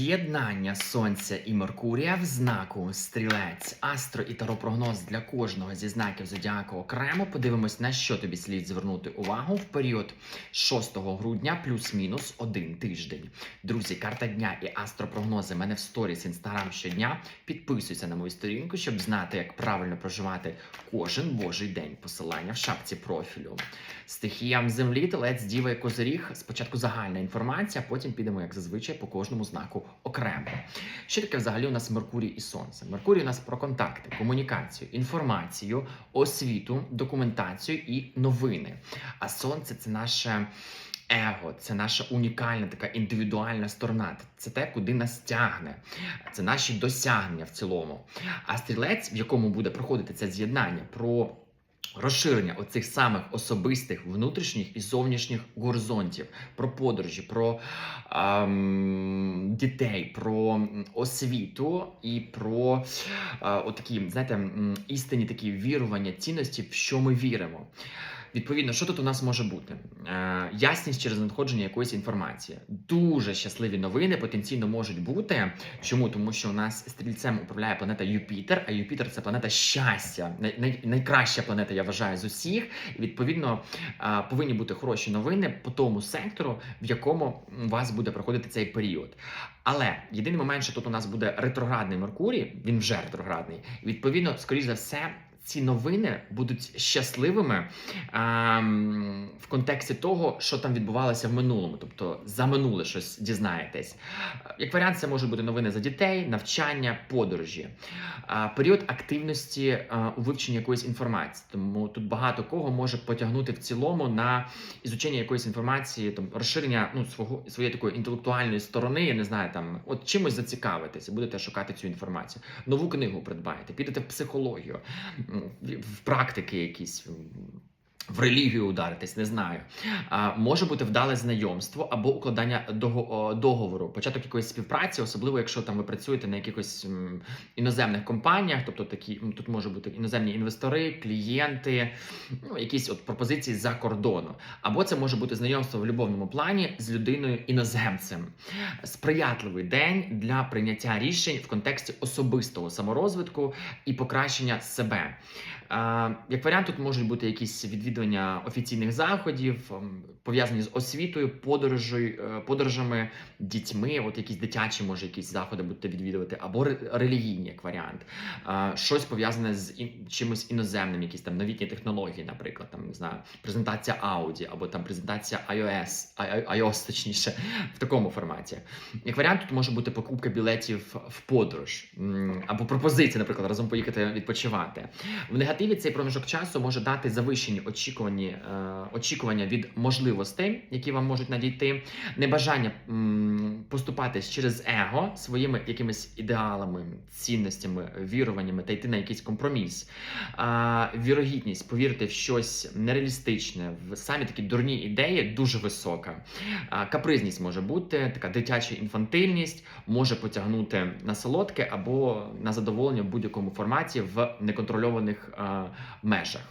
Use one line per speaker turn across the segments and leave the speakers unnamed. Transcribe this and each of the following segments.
Єднання Сонця і Меркурія в знаку Стрілець, астро і таропрогноз для кожного зі знаків зодіаку окремо. Подивимось, на що тобі слід звернути увагу в період 6 грудня, плюс-мінус один тиждень. Друзі, карта дня і астропрогнози мене в сторіс інстаграм щодня. Підписуйся на мою сторінку, щоб знати, як правильно проживати кожен божий день. Посилання в шапці профілю. Стихіям землі, телець, діва і козиріг. Спочатку загальна інформація, потім підемо, як зазвичай, по кожному знаку окремо. Що таке взагалі у нас Меркурій і Сонце? Меркурій у нас про контакти, комунікацію, інформацію, освіту, документацію і новини. А сонце це наше. Его, це наша унікальна така індивідуальна сторона. Це те, куди нас тягне, це наші досягнення в цілому. А стрілець, в якому буде проходити це з'єднання, про розширення оцих самих особистих внутрішніх і зовнішніх горизонтів, про подорожі, про ем, дітей, про освіту і про е, отакі, знаєте, істинні такі вірування, цінності, в що ми віримо. Відповідно, що тут у нас може бути? Е, ясність через надходження якоїсь інформації. Дуже щасливі новини потенційно можуть бути. Чому? Тому що у нас стрільцем управляє планета Юпітер, а Юпітер це планета щастя, най, най, найкраща планета, я вважаю, з усіх. І відповідно е, повинні бути хороші новини по тому сектору, в якому у вас буде проходити цей період. Але єдиний момент, що тут у нас буде ретроградний Меркурій, він вже ретроградний. Відповідно, скоріш за все. Ці новини будуть щасливими ем, в контексті того, що там відбувалося в минулому, тобто за минуле щось дізнаєтесь. Як варіант, це можуть бути новини за дітей, навчання, подорожі, а, період активності а, у вивченні якоїсь інформації. Тому тут багато кого може потягнути в цілому на ізучення якоїсь інформації, там розширення ну свого своєї такої інтелектуальної сторони. Я не знаю, там от чимось зацікавитися, будете шукати цю інформацію. Нову книгу придбаєте, підете в психологію, в практики якісь. В релігію ударитись, не знаю. А, може бути вдале знайомство або укладання дого- договору, початок якоїсь співпраці, особливо якщо там ви працюєте на якихось м, іноземних компаніях, тобто такі тут можуть бути іноземні інвестори, клієнти, ну якісь от пропозиції за кордону. Або це може бути знайомство в любовному плані з людиною іноземцем. Сприятливий день для прийняття рішень в контексті особистого саморозвитку і покращення себе. Як варіант, тут можуть бути якісь відвідування офіційних заходів, ем, пов'язані з освітою, подорожею, е, подорожами, дітьми, от якісь дитячі, може, якісь заходи будете відвідувати, або релігійні, як варіант. Щось пов'язане з чимось іноземним, якісь там новітні технології, наприклад, там не знаю, презентація Audi, або там презентація iOS, iOS, точніше, в такому форматі. Як варіант, тут може бути покупка білетів в подорож, або пропозиція, наприклад, разом поїхати відпочивати. В негативі цей проміжок часу може дати завищені очікувані, е, очікування від можливостей, які вам можуть надійти, небажання м, поступатись через его своїми якимись ідеалами, цінностями, віруваннями та йти на якийсь компроміс. Вірогідність повірити в щось нереалістичне, в самі такі дурні ідеї дуже висока. Капризність може бути, така дитяча інфантильність може потягнути на солодке або на задоволення в будь-якому форматі в неконтрольованих межах.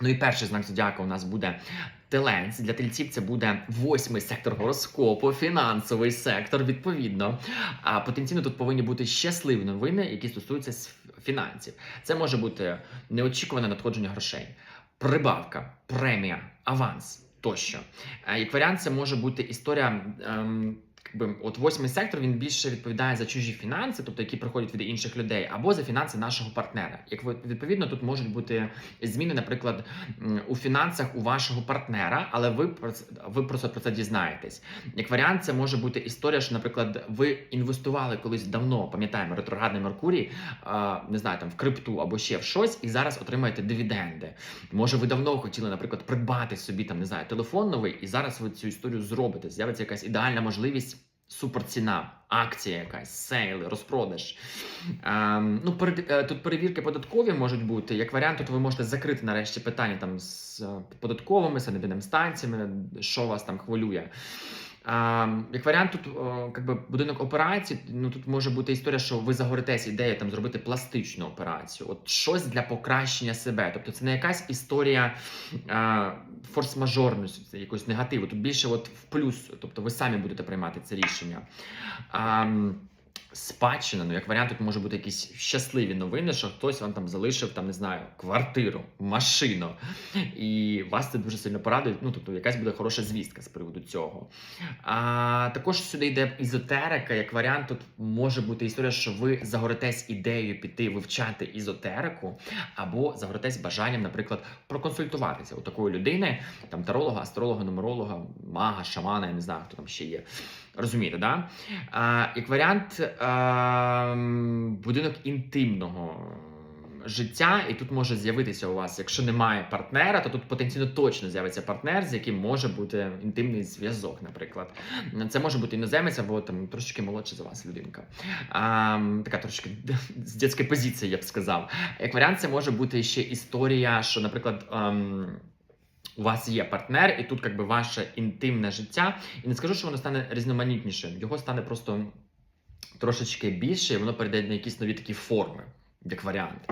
Ну і перший знак зодіака у нас буде телець. Для тельців це буде восьмий сектор гороскопу, фінансовий сектор, відповідно. А потенційно тут повинні бути щасливі новини, які стосуються фінансів. Це може бути неочікуване надходження грошей, прибавка, премія, аванс тощо. Е, Як варіант, це може бути історія. Ем, От восьмий сектор він більше відповідає за чужі фінанси, тобто які приходять від інших людей, або за фінанси нашого партнера. Як відповідно, тут можуть бути зміни, наприклад, у фінансах у вашого партнера, але ви про ви просто про це дізнаєтесь. Як варіант, це може бути історія, що, наприклад, ви інвестували колись давно, пам'ятаємо, ретроградний Меркурій, не знаю, там в крипту або ще в щось, і зараз отримаєте дивіденди. Може, ви давно хотіли, наприклад, придбати собі там, не знаю, телефон новий, і зараз ви цю історію зробите. З'явиться якась ідеальна можливість. Суперціна, акція якась, сейли, розпродаж. Ем, ну, перед, е, тут перевірки податкові можуть бути. Як варіант, тут ви можете закрити нарешті питання там з е, податковими, санепідними станціями, що вас там хвилює. Ем, як варіант, тут о, как би, будинок операцій, ну тут може бути історія, що ви загоритесь ідея там зробити пластичну операцію, от щось для покращення себе. Тобто це не якась історія. Е, форс-мажорності, якогось негативу. Тут більше от в плюс, тобто ви самі будете приймати це рішення. А, Спадщина, ну як варіант, тут може бути якісь щасливі новини, що хтось вам там залишив, там не знаю, квартиру, машину, і вас це дуже сильно порадує. Ну тобто, якась буде хороша звістка з приводу цього. А також сюди йде ізотерика. Як варіант, тут може бути історія, що ви загоритесь ідеєю піти вивчати ізотерику, або загоритесь бажанням, наприклад, проконсультуватися у такої людини, там таролога, астролога, нумеролога, мага, шамана, я не знаю, хто там ще є. Розумієте, да? А, як варіант, будинок інтимного життя, і тут може з'явитися у вас, якщо немає партнера, то тут потенційно точно з'явиться партнер, з яким може бути інтимний зв'язок, наприклад. Це може бути іноземець або там трошечки молодша за вас людинка. А, м, така трошки з дитячої позиції, я б сказав. Як варіант, це може бути ще історія, що, наприклад. ем, у вас є партнер, і тут как би ваше інтимне життя. І не скажу, що воно стане різноманітнішим. Його стане просто трошечки більше, і воно перейде на якісь нові такі форми, як варіант.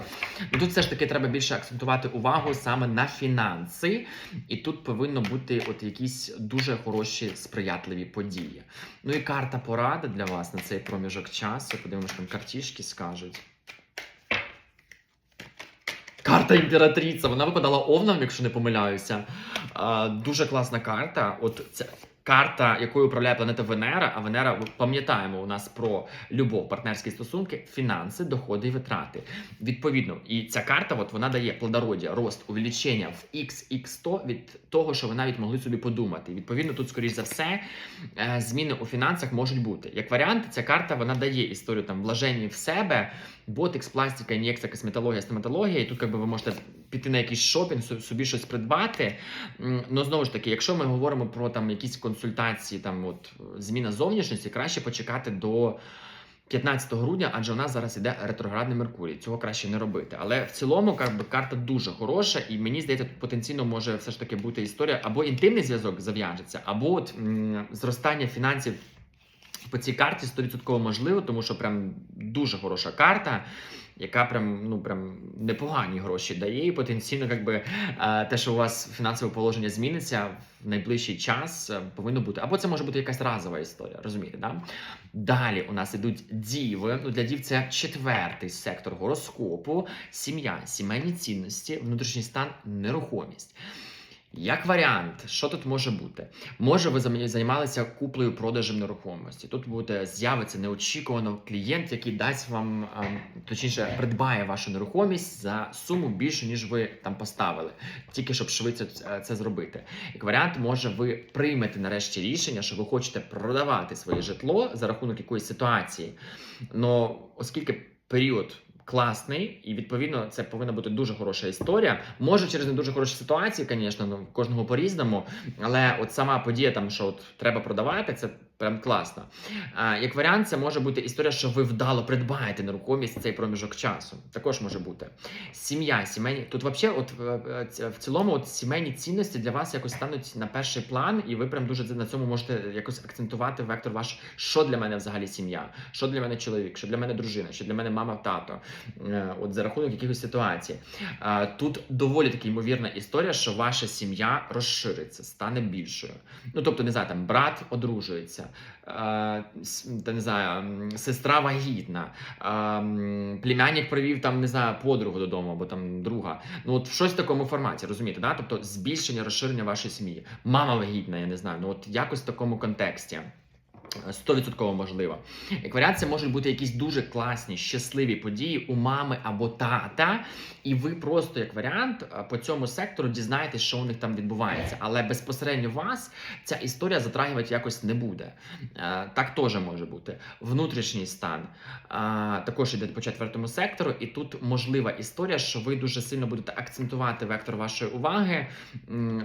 І тут все ж таки треба більше акцентувати увагу саме на фінанси, і тут повинно бути от якісь дуже хороші сприятливі події. Ну і карта поради для вас на цей проміжок часу. Подивимось, там картішки скажуть. Карта імператриця. Вона випадала овном, якщо не помиляюся. А, дуже класна карта. От це карта, якою управляє планета Венера. А Венера, пам'ятаємо у нас про любов, партнерські стосунки, фінанси, доходи і витрати. Відповідно, і ця карта, от вона дає плодородя, рост, увеличення в XX100 від того, що ви навіть могли собі подумати. Відповідно, тут, скоріш за все, е, зміни у фінансах можуть бути. Як варіант, ця карта вона дає історію там вложення в себе, ботекс, пластика, ін'єкція, косметологія, стоматологія. І тут якби ви можете піти на якийсь шопінг, собі щось придбати. Ну знову ж таки, якщо ми говоримо про там якісь консультації, там от зміна зовнішності, краще почекати до. 15 грудня, адже у нас зараз іде ретроградний Меркурій. Цього краще не робити. Але в цілому, би, карта дуже хороша, і мені здається, тут потенційно може все ж таки бути історія або інтимний зв'язок зав'яжеться, або от зростання фінансів по цій карті 100% можливо, тому що прям дуже хороша карта, яка прям ну прям непогані гроші дає, і потенційно, якби е, те, що у вас фінансове положення зміниться в найближчий час, е, повинно бути. Або це може бути якась разова історія, розумієте? Да? Далі у нас ідуть діви. Ну для дів це четвертий сектор гороскопу, сім'я, сімейні цінності, внутрішній стан, нерухомість. Як варіант, що тут може бути? Може, ви займалися куплею продажем нерухомості. Тут буде з'явиться неочікувано клієнт, який дасть вам ем, точніше придбає вашу нерухомість за суму більшу, ніж ви там поставили, тільки щоб швидше це- це зробити. Як варіант, може, ви приймете нарешті рішення, що ви хочете продавати своє житло за рахунок якоїсь ситуації. Но оскільки період. Класний, і відповідно це повинна бути дуже хороша історія. Може, через не дуже хороші ситуації, звісно, ну кожного по-різному. Але от сама подія, там що от треба продавати, це прям класно. А, як варіант, це може бути історія, що ви вдало придбаєте нерухомість цей проміжок часу. Також може бути сім'я, сімейні. Тут взагалі, от в цілому, от сімейні цінності для вас якось стануть на перший план, і ви прям дуже на цьому можете якось акцентувати вектор ваш, що для мене взагалі сім'я, що для мене чоловік, що для мене дружина, що для мене мама, тато. Е, От за рахунок якихось ситуацій. Тут доволі таки ймовірна історія, що ваша сім'я розшириться, стане більшою. Ну тобто, не знаю, там брат одружується, та не знаю, сестра вагітна, е, племянник привів там, не знаю, подругу додому або там друга. Ну от щось в такому форматі, розумієте, да? Тобто збільшення, розширення вашої сім'ї. Мама вагітна, я не знаю. Ну от якось в такому контексті. 100% можливо. Як варіант, це можуть бути якісь дуже класні, щасливі події у мами або тата, і ви просто як варіант по цьому сектору дізнаєтесь, що у них там відбувається. Але безпосередньо вас ця історія затрагивати якось не буде. Е, Так теж може бути. Внутрішній стан також йде по четвертому сектору, і тут можлива історія, що ви дуже сильно будете акцентувати вектор вашої уваги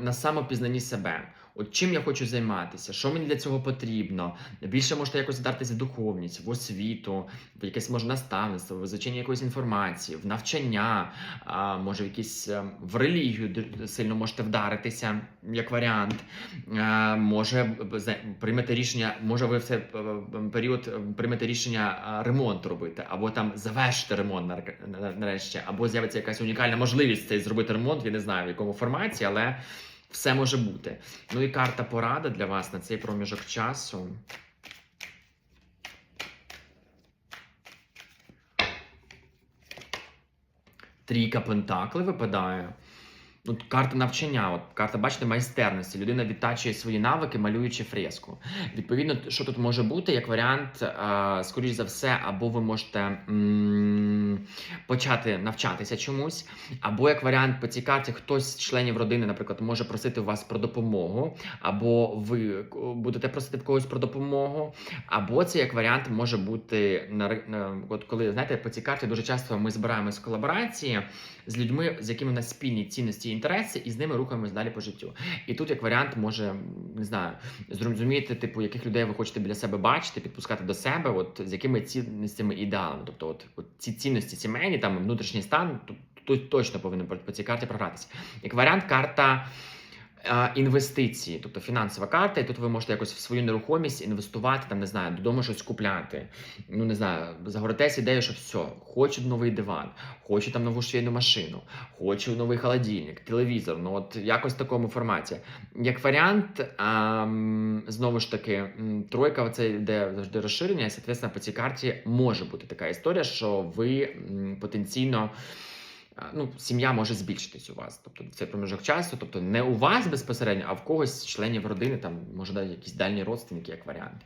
на самопізнанні себе. От чим я хочу займатися, що мені для цього потрібно. Більше можете якось вдартися в духовність, в освіту, в якесь може наставництво, в визучення якоїсь інформації, в навчання, а, може, в якісь е, в релігію сильно можете вдаритися, як варіант. Е, Може приймете рішення, може ви в цей е, період приймете рішення ремонт робити, або там завершити ремонт нарешті, або з'явиться якась унікальна можливість цей зробити ремонт. Я не знаю в якому форматі, але все може бути. Ну і карта порада для вас на цей проміжок часу. Трійка Пентакли випадає. Ну, карта навчання, от карта, бачите, майстерності. Людина відтачує свої навики, малюючи фреску. Відповідно, що тут може бути, як варіант, а, скоріш за все, або ви можете почати навчатися чомусь, або як варіант по цій карті хтось з членів родини, наприклад, може просити вас про допомогу, або ви е, будете просити в когось про допомогу, або це як варіант може бути на, на от коли знаєте, по цій карті дуже часто ми збираємось в колаборації з людьми, з якими у нас спільні цінності і інтереси, і з ними рухаємось далі по життю. І тут, як варіант, може не знаю, зрозуміти, типу, яких людей ви хочете біля себе бачити, підпускати до себе, от з якими цінностями і ідеалами. Тобто, от, от ці цінності сімейні, там внутрішній стан, тут, точно повинен поцікавити програтися. Як варіант, карта. Е, Інвестиції, тобто фінансова карта, і тут ви можете якось в свою нерухомість інвестувати, там не знаю, додому щось купляти. Ну не знаю, загоритесь ідею, що все, хочу новий диван, хочу там нову швейну машину, хочу новий холодильник, телевізор. Ну от якось в такому форматі. Як варіант, ем, знову ж таки, тройка це йде завжди розширення, і соответственно, по цій карті може бути така історія, що ви потенційно. Ну, сім'я може збільшитись у вас, тобто цей проміжок часу, тобто не у вас безпосередньо, а в когось членів родини, там може навіть якісь дальні родственники, як варіант.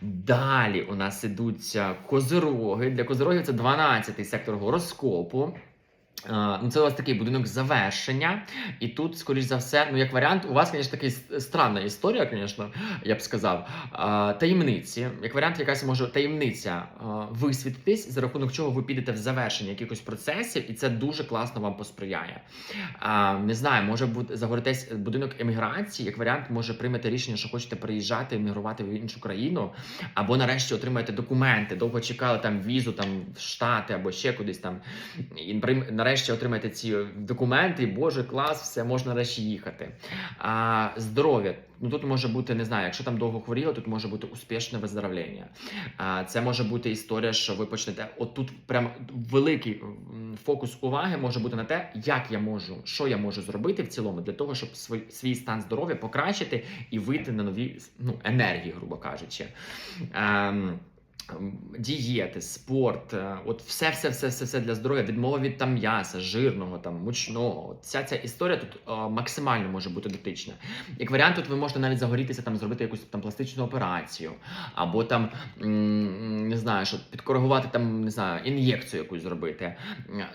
Далі у нас ідуть козороги. Для козирогів це 12-й сектор гороскопу. А, Ну, це у вас такий будинок завершення, і тут, скоріш за все, ну як варіант, у вас, звісно, така странна історія, звісно, я б сказав. Таємниці, як варіант, якась може таємниця висвітитись, за рахунок чого ви підете в завершення якихось процесів, і це дуже класно вам посприяє. Не знаю, може бути будинок еміграції, як варіант, може приймете рішення, що хочете приїжджати, емігрувати в іншу країну, або нарешті отримаєте документи, довго чекали там візу там в Штати або ще кудись там. І нарешті отримаєте ці документи, і боже, клас, все можна нарешті їхати. А, здоров'я. Ну тут може бути, не знаю, якщо там довго хворіло, тут може бути успішне виздоровлення. А, це може бути історія, що ви почнете. Отут прям великий фокус уваги може бути на те, як я можу, що я можу зробити в цілому для того, щоб свій, свій стан здоров'я покращити і вийти на нові ну, енергії, грубо кажучи. Ем, ем, Дієти, спорт, е, от все, все, все, все, все для здоров'я, відмова від там м'яса, жирного, там мучного. Вся ця історія тут е, максимально може бути дотична. Як варіант, тут ви можете навіть загорітися, там зробити якусь там пластичну операцію, або там не знаю, що підкоригувати там, не знаю, ін'єкцію якусь зробити.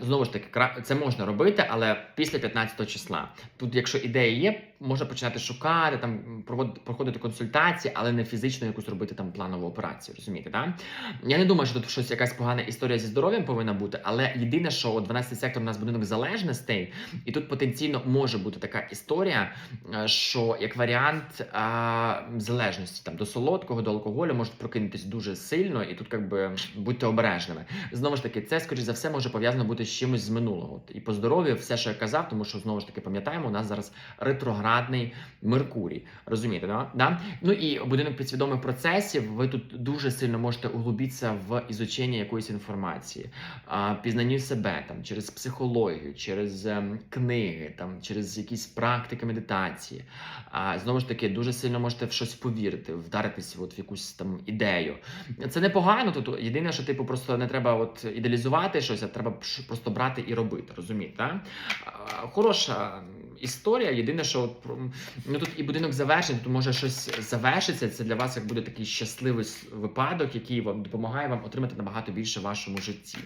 Знову ж таки, це можна робити, але після 15 числа. Тут, якщо ідея є, можна починати шукати, там проводити проходити консультації, але не фізично якусь робити там планову операцію. Розумієте, так? Я не думаю, що тут щось якась погана історія зі здоров'ям повинна бути, але єдине, що от 12 сектор у нас будинок залежностей, і тут потенційно може бути така історія, е, що як варіант а, залежності там до солодкого, до алкоголю можуть прокинутись дуже сильно, і тут якби будьте обережними. Знову ж таки, це скоріш за все може пов'язано бути з чимось з минулого. І по здоров'ю, все, що я казав, тому що знову ж таки пам'ятаємо, у нас зараз ретроградний Меркурій. Розумієте, да? Да? Ну і будинок підсвідомих процесів. Ви тут дуже сильно можете углубитися в ізучення якоїсь інформації, пізнанню себе там через психологію, через ем, книги, там через якісь практики медитації. А знову ж таки, дуже сильно можете в щось повірити, вдаритися от в якусь там ідею. Це непогано. Тут єдине, що типу просто не треба от ідеалізувати щось, а треба просто брати і робити. Розумієте? Хороша історія. Єдине, що ну тут і будинок завершений, тут може щось завершиться. Це для вас як буде такий щасливий випадок, який вам допомагає вам отримати набагато більше в вашому житті.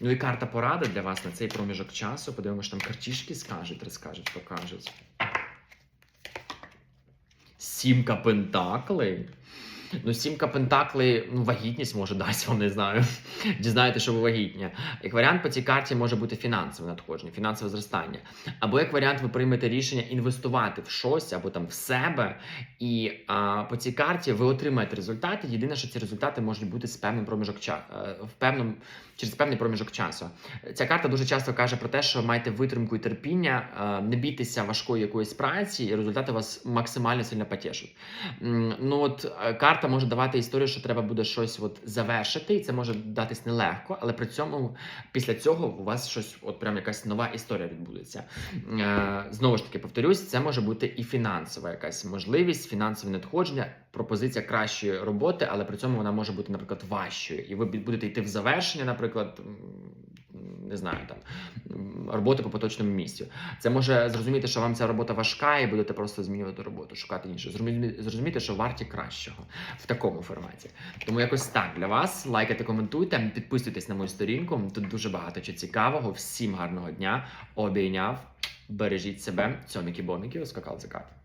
Ну і карта поради для вас на цей проміжок часу. Подивимося, там картішки скажуть, розкажуть, покажуть. Сімка пентаклей. Ну, сімка пентаклей, ну, вагітність може дасть вам, не знаю. Дізнаєте, що ви вагітні. Як варіант по цій карті може бути фінансове надходження, фінансове зростання. Або як варіант, ви приймете рішення інвестувати в щось або там в себе, і а, по цій карті ви отримаєте результати. Єдине, що ці результати можуть бути з певним проміжок часу, в певному через певний проміжок часу. Ця карта дуже часто каже про те, що маєте витримку і терпіння, е, не бійтеся важкої якоїсь праці, і результати вас максимально сильно потішуть. Ну от е, карта карта може давати історію, що треба буде щось от завершити, і це може датись нелегко, але при цьому після цього у вас щось, от прям якась нова історія відбудеться. Е, знову ж таки, повторюсь, це може бути і фінансова якась можливість, фінансове надходження, пропозиція кращої роботи, але при цьому вона може бути, наприклад, важчою. І ви будете йти в завершення, наприклад. Не знаю, там роботи по поточному місцю. Це може зрозуміти, що вам ця робота важка, і будете просто змінювати роботу, шукати іншу. Зрозуміти, що варті кращого в такому форматі. Тому якось так для вас. Лайкайте, коментуйте, підписуйтесь на мою сторінку. Тут дуже багато чого цікавого. Всім гарного дня. Обійняв. Бережіть себе. Цьоміки-боміки, скакал закат.